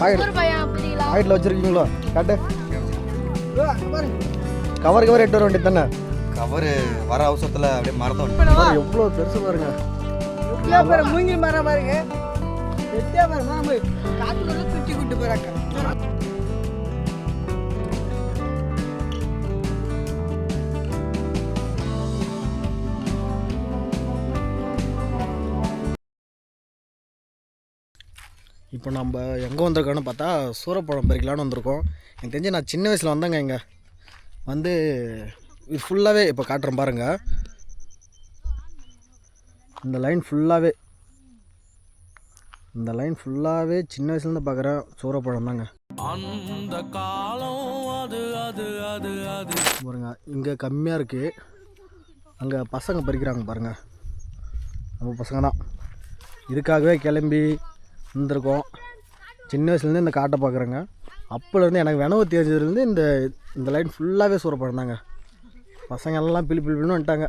பாக்கெட்டில் வச்சுருக்கீங்களோ? காட்டு cover cover எட்டு வர வேண்டியது தானே? கவரு வர அவசரத்தில் அப்படியே மறந்து வந்துட்டேன். எவ்வளோ பெருசு பாருங்க. எவ்வளோ பேர் மூங்கில் மரம் பாருங்க. நம்ம காட்டுக்குள்ள சுற்றி கூட்டு போறாங்க. இப்போ நம்ம எங்கே வந்திருக்கோன்னு பார்த்தா சூரப்பழம் பறிக்கலான்னு வந்திருக்கோம். எனக்கு தெரிஞ்சு நான் சின்ன வயசில் வந்தேங்க இங்கே. வந்து இது ஃபுல்லாகவே இப்போ காட்டுறேன் பாருங்க. இந்த லைன் ஃபுல்லாகவே இந்த லைன் ஃபுல்லாகவே சின்ன வயசுலேருந்து பார்க்குறேன் சூரப்பழம் தாங்க. அந்த காலம் அது அது அது அது. பாருங்க இங்கே கம்மியாக இருக்குது அங்கே பசங்க பறிக்கிறாங்க பாருங்க. நம்ம பசங்க தான். இதுக்காகவே கிளம்பி வந்திருக்கோம். சின்ன வயசுலேருந்து இந்த காட்டை பார்க்குறேங்க. அப்போலேருந்து எனக்கு வினவு தெரிஞ்சதுலேருந்து இந்த இந்த லைன் ஃபுல்லாகவே சூறப்படம் தாங்க பசங்க எல்லாம் பிளி பிளி பிளின்னு வந்துட்டாங்க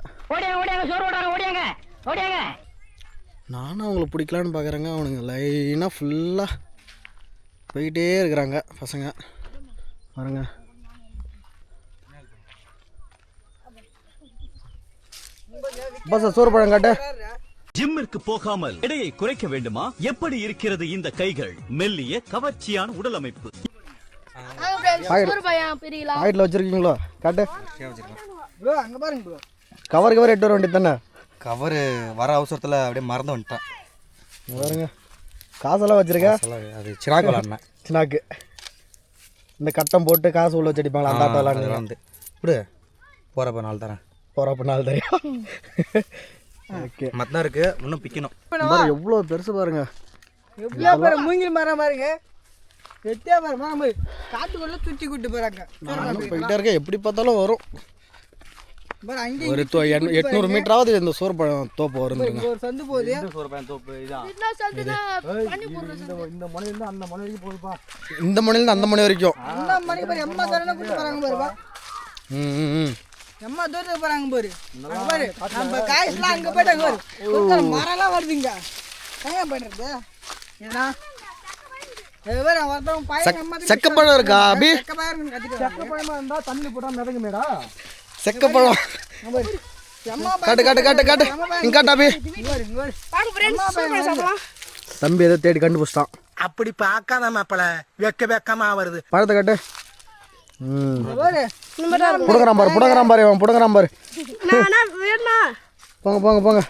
நானும் அவங்கள பிடிக்கலான்னு பார்க்குறேங்க. அவனுங்க லைனாக ஃபுல்லாக போயிட்டே இருக்கிறாங்க பசங்க. பாருங்க. பஸ் சூறப்பழம் காட்டு. ஜிம்மிற்கு போகாமல் எடையை குறைக்க வேண்டுமா? எப்படி இருக்கிறது இந்த கைகள்? மெல்லிய கவர்ச்சியான உடல் அமைப்பு. பாக்கெட். ஒரு பையன் புரியல? பாக்கெட்டில் வச்சுருக்கீங்களோ? காட்டு. ப்ரோ அங்கே பாருங்க ப்ரோ. கவர் கவர் எட்டு வர வேண்டியது தானே? கவரு வர அவசரத்தில் அப்படியே மறந்து வந்துட்டேன். இங்க பாருங்க. காசெல்லாம் வச்சுருக்க? அது சிராக் விளாட்னேன். சினாக்கு. இந்த கட்டம் போட்டு காசு உள்ள வச்சு அடிப்பாங்களா? அந்த ஆட்டோலாம் அதெல்லாம் வந்து. இப்படி போகிறப்ப நாள் தரேன். போகிறப்ப நாள் தெரியும் ஓகே. மத்தான் இருக்குது இன்னும் பிக்கணும். பாரு எவ்வளோ பெருசு பாருங்க. எவ்வளோ பேர் மூங்கில் மரம் பாருங்க. எத்தே பேர் நம்ம காட்டுக்குள்ள சுற்றி கூட்டு போறாங்க. நானும் போயிட்டே இருக்கேன். எப்படி பார்த்தாலும் வரும். பாரு அங்கே ஒரு எட்நூறு மீட்டராவது இந்த சூரப்பழம் தோப்பு வருந்துருங்க இங்க ஒரு சந்து போகுது. பண்ணி போடுறது இந்த மணிலேருந்து அந்த மணி வரைக்கும் போகுதுப்பா. இந்த மணிலேருந்து அந்த மணி வரைக்கும். அந்த மணி பாரு எம்மா தூரம் கூட்டு போறாங்க பாருப்பா. ம் ம், ம். எம்மா தூரத்துக்கு போறாங்க பாரு. அங்க பாரு நம்ம காய்ஸ்லாம் அங்க போயிட்டாங்க பாரு. மரம்லாம் வருதுங்க என்ன பண்றது? ஏன்னா செக்கப்பழம் இருக்கா அபி? செக்கப்பழம் இருந்தா தண்ணி போட்டா மிதங்க மேடா செக்கப்பழம் எம்மா காட்டு காட்டு காட்டு காட்டு. இங்க காட்டு அபி. தம்பி ஏதோ தேடி கண்டுபிடிச்சிட்டான். அப்படி பார்க்காத மாப்பிள வெக்க வெக்கமா வருது. பழத்தை காட்டு. புடுங்குறான் பாரு புடுங்குறான் பாரு இவன் புடுங்குறான் பாரு. போங்க போங்க போங்க.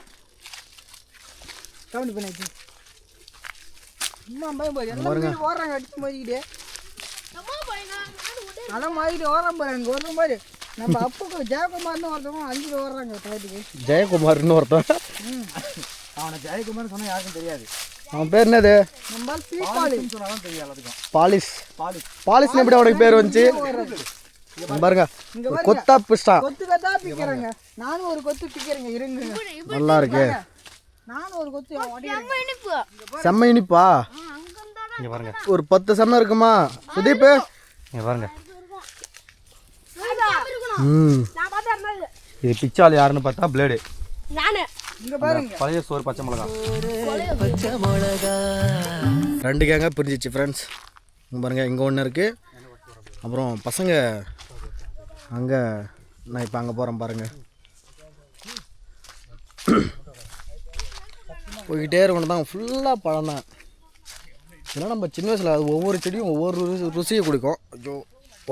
ஜெயக்குமார்னு ஒருத்தவங்க அஞ்சு ஓடுறாங்க டயத்துக்கு ஜெயக்குமார்னு ஒருத்தன். அவனை ஜெயக்குமார் சொன்னா யாருக்கும் தெரியாது. அவன் பேர் என்னது? பாலிஸ். பாலிஸ்னு எப்படி அவனுக்கு பேர் வந்துச்சு? இங்க பாருங்க. கொத்தா பிஸ்டா கொத்து கொத்தா பிக்கிறேங்க. நானும் ஒரு கொத்து பிக்கிறேங்க. இருங்க. நல்லா இருக்கு. நானும் ஒரு கொத்து செம்ம இனிப்பா. இங்கே பாருங்க. ஒரு பத்து செம்ம இருக்குமா? சுதீப்? இங்கே பாருங்க. ம். இது பிச்சால் யாருன்னு பார்த்தா பிளேடு நானு. இங்க பாருங்க. பழைய சோறு பச்சை மிளகா. ரெண்டு கேங்க பிரிஞ்சிச்சு ஃப்ரெண்ட்ஸ் இங்கே பாருங்க இங்கே ஒன்று இருக்குது அப்புறம் பசங்க அங்கே நான் இப்போ அங்கே போகிறேன் பாருங்க. போய்கிட்டே இருக்கணும் தான் ஃபுல்லாக பழம் தான். ஏன்னா நம்ம சின்ன வயசில் அது ஒவ்வொரு செடியும் ஒவ்வொரு ருசி ருசியை கொடுக்கும். ஐயோ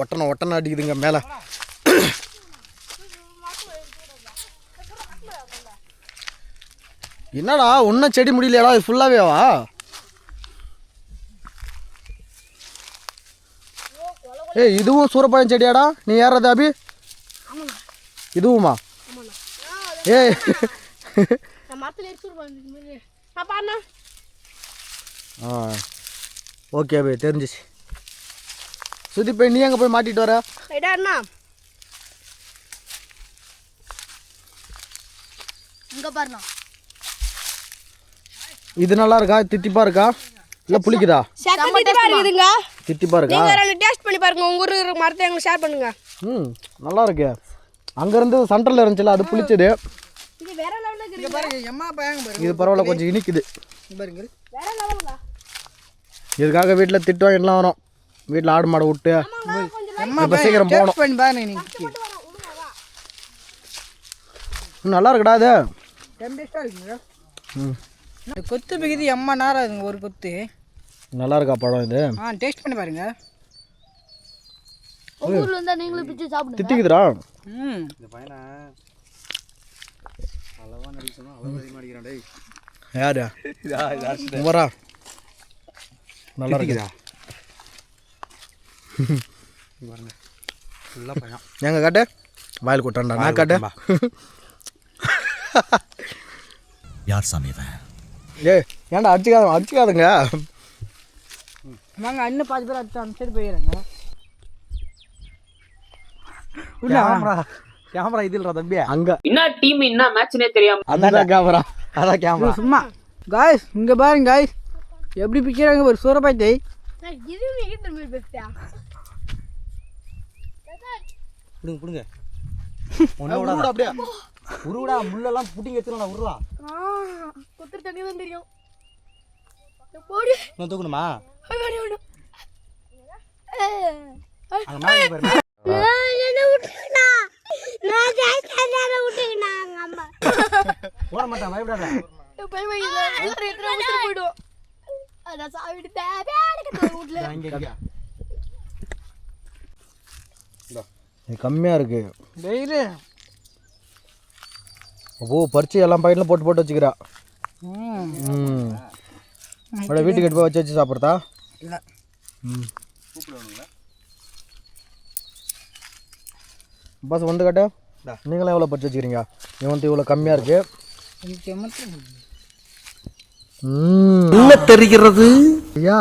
ஒட்டனை ஒட்டனை அடிக்குதுங்க மேலே. என்னடா ஒன்றும் செடி முடியலையாடா இது ஃபுல்லாகவேவா ஏய் இதுவும் சூரப்பாயம் செடியாடா நீ ஏறது அபி? இதுவுமா? ஏ ஆ ஓகே அபி தெரிஞ்சிச்சு. சுதீப் நீ எங்கே போய் மாட்டிட்டு வர? அண்ணா பாருண்ணா. இது நல்லா இருக்கா தித்திப்பா இருக்கா? இல்லை புளிக்குதா? செம்ம இருக்குதுங்க. தித்திப்பா இருக்கா? நீங்க ரெண்டு டேஸ்ட் பண்ணி பாருங்க. உங்க ஊர் மரத்தை எங்களுக்கு ஷேர் பண்ணுங்க. ம் நல்லா இருக்கு அங்கேருந்து சென்டரில் இருந்துச்சுல அது புளிச்சது. இது வேற லெவல்ல இருக்குது இங்க பாருங்க எம்மா பையங்க பாருங்க. இது பரவாயில்ல கொஞ்சம் இனிக்குது. பாருங்க. வேற லெவலுங்க இதுக்காக வீட்டில் திட்டு வாங்கிட்டுலாம் வரும். வீட்டில் ஆடு மாடை விட்டு. அம்மா இப்ப சீக்கிரம் போகணும். டேஸ்ட் பண்ணி பாருங்க இன்னைக்கு ம், நல்லா இருக்குடா அது ம். இந்த கொத்து பிகுதி எம்மா நேரம் இருக்குங்க ஒரு கொத்து. நல்லா இருக்கா பழம் இது? ஆ டேஸ்ட் பண்ணி பாருங்க. உங்க ஊர்ல இருந்தா நீங்களும் பிச்சு சாப்பிடுங்க. திட்டிக்குதுடா. ம். இந்த பையனை அளவாக நடிக்கணும் அளவு அதிகமாக அடிக்கிறான் டேய். யாரு? குமரா நல்லா இருக்குதா பாருங்க. ஃபுல்லாக பையன். எங்க காட்டு? வாயில் கொட்டான்டா. நான் காட்டு? யார் சாமி இவன்? ஏய் ஏன்டா அடிச்சுக்காத அடிச்சுக்காதுங்க? வாங்க அண்ணன் பாதி பேர் அடுத்து அந்த சைடு போயிடுறாங்க கேமரா கேமரா இதில்ரா தம்பி. அங்க. என்ன டீம் என்ன மேட்ச்னே தெரியாம. அதான் கேமரா. அதான் கேமரா. சும்மா. காய்ஸ் இங்கே பாருங்க காய்ஸ் எப்படி பிக்கிறாங்க ஒரு இது பேசியா பிடுங்க பிடுங்க விடாத அப்படியே. உருவிடா முள்ளெல்லாம் புட்டிங்க வச்சுருடா உருவா. குத்துரு தண்ணி தான் தெரியும். போடி. இன்னும் தூக்கணுமா? ஓடி நான் மாட்டான் பயப்படாத. போயிடும் அதான் சாவிட்டு தேவையான வீட்டுல இங்கே இருக்கியா இது கம்மியா இருக்கு. டெய்லி ஓ பறிச்சு எல்லாம் பையனில் போட்டு போட்டு வச்சுக்கிறா. ம். அப்படியே வீட்டுக்கு எடுத்து போய் வச்சு வச்சு சாப்பிட்றதா? இல்லை. ம். பஸ் வந்து காட்டு. நீங்களும் எவ்வளோ பறிச்சு வச்சுக்கிறீங்க? இவன் இவ்வளோ கம்மியாக இருக்கு. ம். என்ன தெரிகிறது? ஐயா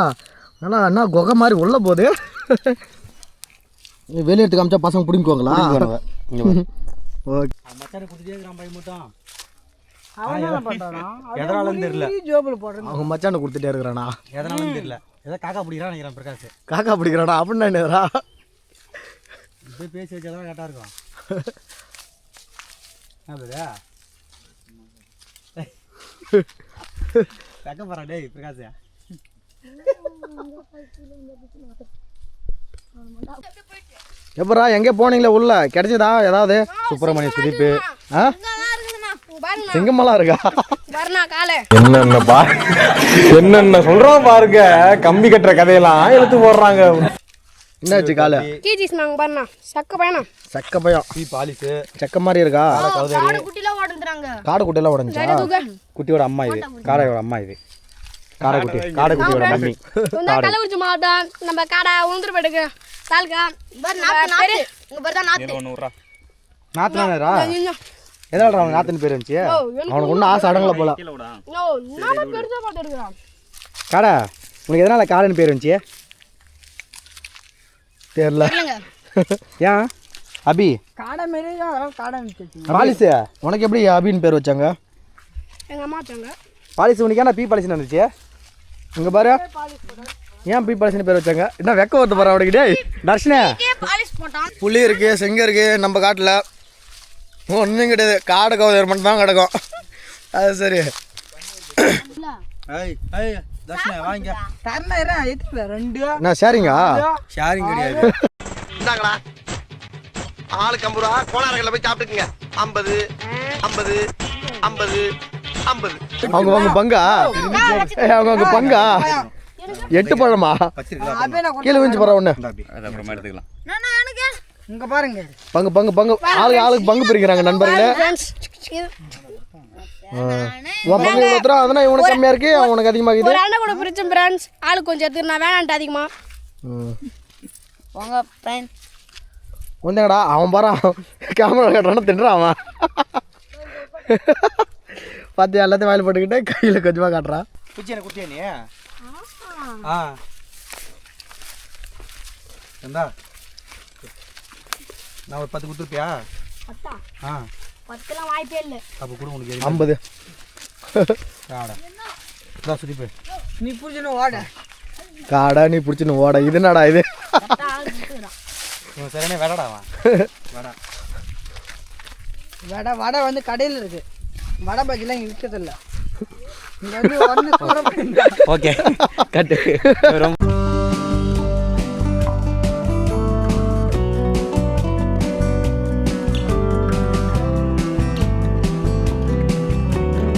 நல்லா என்ன குகை மாதிரி உள்ள போகுது. வெளியே எடுத்து காமிச்சா பசங்க பிடிக்குவாங்களா எதனாலும் தெரியல. அவங்க மச்சானை கொடுத்துட்டே இருக்கிறானா? எதனாலும் தெரியல. ஏதோ காக்கா பிடிக்கிறான் நினைக்கிறேன் பிரகாஷ். காக்கா பிடிக்கிறானா? அப்படின்னு என்னடா? இப்படியே பேசி வச்சாதான் கரெக்டாக இருக்கும். அப்படியா பிரகாஷ். எப்பரா எங்கே போனீங்களே உள்ள? கிடைச்சதா? ஏதாவது? சுப்பிரமணிய சுதிப்பு. ஆ? சிங்கமெல்லாம் இருக்கா? என்னென்ன பா என்னென்ன சொல்றான் பாருங்க. கம்பி கட்டுற கதையெல்லாம் எடுத்து போடுறாங்க. என்னாச்சு காலை? கீச்சிஸ் நாங்க பாருண்ணா சக்க பயணம் சக்க பயம். பீ பாலிஸு செக்க மாதிரி இருக்கா? காடு குட்டிலாம் ஓடுறாங்க காடு குட்டையெல்லாம் உடஞ்சா குட்டியோட அம்மா இது. காடையோட அம்மா இது. காடைக்குட்டி காடைக்குட்டியோட மம்மி. கள்ளக்குறிச்சி மாவட்டம் நம்ம காடை உளுந்தூர்பேட்டுக்கு தாலுக்கா பேரு இங்க பேர் தான் நாத்து. நாத்துனாரா. எதாடா அவன் நாத்துன்னு பேர் இருந்துச்சு? அவனுக்கு ஒன்றும் ஆசை அடங்கல போல. காடா உனக்கு எதனால காடைன்னு பேர் இருந்துச்சு? தெரியல. ஏன்? அபி. காடை மாரி காடை பாலிஸு உனக்கு எப்படி அபின்னு பேர் வச்சாங்க? எங்க அம்மா வச்சாங்க. பாலிஸ் உனக்கு ஏன்னா பீ பாலிஸ்னு இருந்துச்சு இங்கே பாரு. ஏன் பீ பாலிசின்னு பேர் வச்சாங்க? என்ன வெக்க வருது பாரு அவனுக்கு டேய். தர்ஷனே. பாலிஷ் போட்டான் புளி இருக்கு செங்க இருக்கு நம்ம காட்டில். ஒன்றும் கிடையாது. காடை கவுதர் மட்டும் தான் கிடக்கும். அது சரி. என்ன சரிங்க ஷேரிங் கிடையாது. இந்தாங்களா ஆளுக்கு ஐம்பது ரூபா கோணாரங்களில் போய் சாப்பிட்டுக்குங்க. ஐம்பது ஐம்பது ஐம்பது. அவங்க அவங்க பங்கா? ஏய், அவங்க அவங்க பங்கா? எட்டு பழமா? கீழே போகிற ஒன்று அப்புறமா எடுத்துக்கலாம் இங்கே பாருங்க. பங்கு பங்கு பங்கு. ஆளுக்கு ஆளுக்கு பங்கு பிரிக்கிறாங்க நண்பர்களே. பங்கு ஒருத்தரம் அதனால் இவனுக்கு கம்மியாக இருக்கு? அவனுக்கு அதிகமாகுது. ஒரு அண்ணன் கூட பிரிச்சேன் ஃப்ரெண்ட்ஸ் ஆளுக்கு கொஞ்சம் எடுத்து நான் வேணான்ட்டு அதிகமா. வந்தேங்கடா அவன் பாரு கேமரா கட்டுறான்னு தின்றான் அவன். பார்த்தியா எல்லாத்தையும் வாயில் போட்டுக்கிட்டு கையில் கொஞ்சமாக காட்டுறான் குச்சி எனக்கு குட்டியா நீ? ஆ. ஏண்டா நான் ஒரு பத்து கொடுத்துருப்பியா? ஆ. பத்துலாம் வாய்ப்பே இல்லை. அப்போ கூட உனக்கு ஐம்பது. ஆடா. இதான் சுற்றி போய் நீ புரிஞ்சுன்னு ஓட. காடா நீ பிடிச்சின்னு ஓட. இது என்னடா இது? சரியான வேடடா அவன் வேடா. வடை வடை வந்து கடையில் இருக்கு. வடை பஜ்ஜிலாம் சொல்ல ஓகே. கட்டு. ரொம்ப